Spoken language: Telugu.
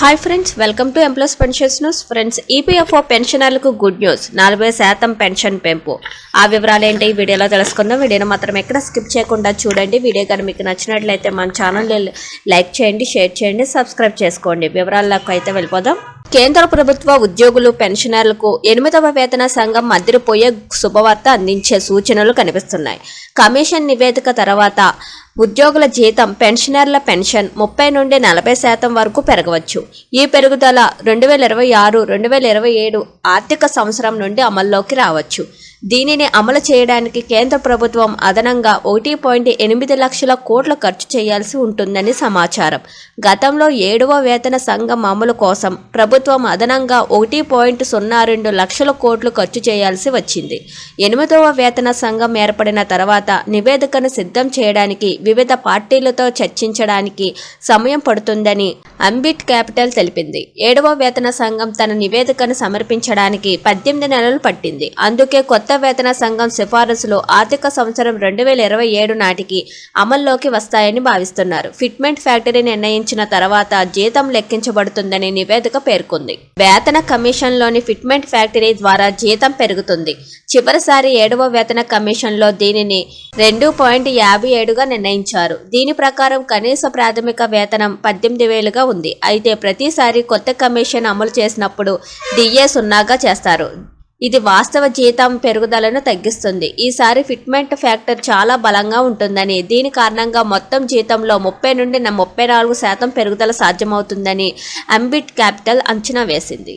Hi friends welcome to employees pensions news friends EPFO పెన్షనర్లకు గుడ్ న్యూస్ నలభై శాతం పెన్షన్ పెంపు. ఆ వివరాలు ఏంటి? ఈ వీడియోలో తెలుసుకుందాం. వీడియోని మాత్రం ఎక్కడ స్కిప్ చేయకుండా చూడండి. వీడియో కానీ మీకు నచ్చినట్లయితే మన ఛానల్ లైక్ చేయండి షేర్ చేయండి సబ్స్క్రైబ్ చేసుకోండి. వివరాల్లోకి అయితే వెళ్ళిపోదాం. కేంద్ర ప్రభుత్వ ఉద్యోగులు పెన్షనర్లకు ఎనిమిదవ వేతన సంఘం మద్దిరిపోయే శుభవార్త అందించే సూచనలు కనిపిస్తున్నాయి. కమిషన్ నివేదిక తర్వాత ఉద్యోగుల జీతం పెన్షనర్ల పెన్షన్ ముప్పై నుండి నలభై శాతం వరకు పెరగవచ్చు. ఈ పెరుగుదల రెండు వేల ఇరవై ఆరు రెండు వేల ఇరవై ఏడు ఆర్థిక సంవత్సరం నుండి అమల్లోకి రావచ్చు. దీనిని అమలు చేయడానికి కేంద్ర ప్రభుత్వం అదనంగా ఒకటి పాయింట్ ఎనిమిది లక్షల కోట్ల ఖర్చు చేయాల్సి ఉంటుందని సమాచారం. గతంలో ఏడవ వేతన సంఘం అమలు కోసం ప్రభుత్వం అదనంగా ఒకటి పాయింట్ సున్నా రెండు లక్షల కోట్లు ఖర్చు చేయాల్సి వచ్చింది. ఎనిమిదవ వేతన సంఘం ఏర్పడిన తర్వాత నివేదికను సిద్ధం చేయడానికి వివిధ పార్టీలతో చర్చించడానికి సమయం పడుతుందని అంబిట్ క్యాపిటల్ తెలిపింది. ఏడవ వేతన సంఘం తన నివేదికను సమర్పించడానికి పద్దెనిమిది నెలలు పట్టింది. అందుకే కొత్త కొత్త వేతన సంఘం సిఫారసులు ఆర్థిక సంవత్సరం రెండు వేల ఇరవై ఏడు నాటికి అమల్లోకి వస్తాయని భావిస్తున్నారు. ఫిట్మెంట్ ఫ్యాక్టరీ నిర్ణయించిన తర్వాత జీతం లెక్కించబడుతుందని నివేదిక పేర్కొంది. వేతన కమిషన్లోని ఫిట్మెంట్ ఫ్యాక్టరీ ద్వారా జీతం పెరుగుతుంది. చివరిసారి ఏడవ వేతన కమిషన్లో దీనిని రెండు పాయింట్ యాభై ఏడుగా నిర్ణయించారు. దీని ప్రకారం కనీస ప్రాథమిక వేతనం పద్దెనిమిది వేలుగా ఉంది. అయితే ప్రతిసారి కొత్త కమిషన్ అమలు చేసినప్పుడు డిఏ సున్నాగా చేస్తారు. ఇది వాస్తవ జీతం పెరుగుదలను తగ్గిస్తుంది. ఈసారి ఫిట్మెంట్ ఫ్యాక్టర్ చాలా బలంగా ఉంటుందని దీని కారణంగా మొత్తం జీతంలో ముప్పై నుండి ముప్పై నాలుగు శాతం పెరుగుదల సాధ్యమవుతుందని అంబిట్ క్యాపిటల్ అంచనా వేసింది.